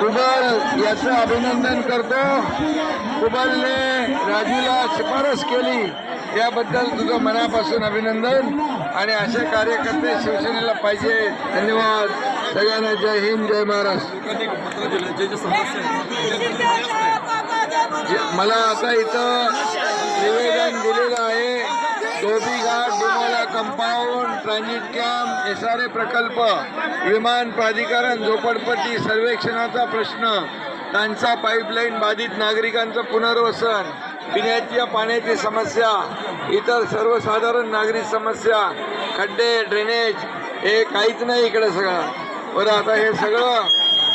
कुबल याचं अभिनंदन करतो. कुबलने राजूला शिफारस केली. याबद्दल तुझं मनापासून अभिनंदन. आणि असे कार्यकर्ते शिवसेनेला पाहिजे. धन्यवाद. सगळ्यांना जय हिंद जय महाराष्ट्र. मला आता इथं compound transit camp R A प्रकल्प विमान प्राधिकरण झोपडपट्टी सर्वेक्षणाचा प्रश्न त्यांचा पाईपलाईन बाधित नागरिकांचं पुनर्वसन पिण्याच्या पाण्याची समस्या इतर सर्वसाधारण नागरिक समस्या खड्डे ड्रेनेज हे काहीच नाही इकडे सगळं. बरं आता हे सगळं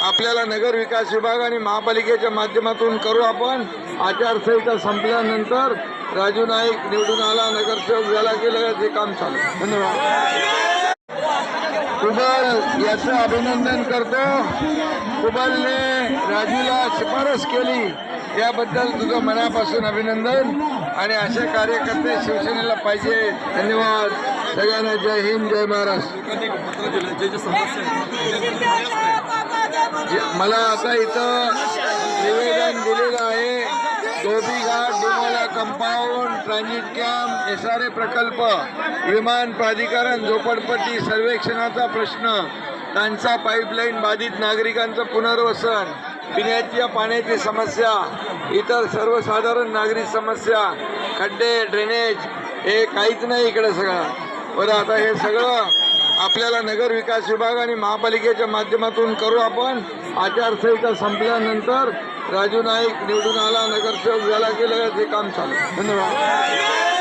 आपल्याला नगर विकास विभाग आणि महापालिकेच्या माध्यमातून करू आपण. आचारसंहिता संपल्यानंतर राजू नाईक निवडून आला नगरसेवक झाला की लगेच हे काम चालू. धन्यवाद. कुबल याचं अभिनंदन करतो. कुबलने राजूला शिफारस केली. याबद्दल तुझं मनापासून अभिनंदन. आणि असे कार्यकर्ते शिवसेनेला पाहिजे. धन्यवाद. सगळ्यांना जय हिंद जय महाराष्ट्र. मला आता इथं compound transit camp R A प्रकल्प विमान प्राधिकरण झोपडपट्टी सर्वेक्षणाचा प्रश्न त्यांचा पाईपलाईन बाधित नागरिकांचं पुनर्वसन पिण्याच्या पाण्याची समस्या इतर सर्वसाधारण नागरिक समस्या खड्डे ड्रेनेज हे काहीच नाही इकडे सगळं. बरं आता हे सगळं आपल्याला नगर विकास विभाग आणि महापालिकेच्या माध्यमातून करू आपण. आचारसंहिता संपल्यानंतर राजू नाईक निवडून आला नगरसेवक झाला की लगेच हे काम चालू. धन्यवाद.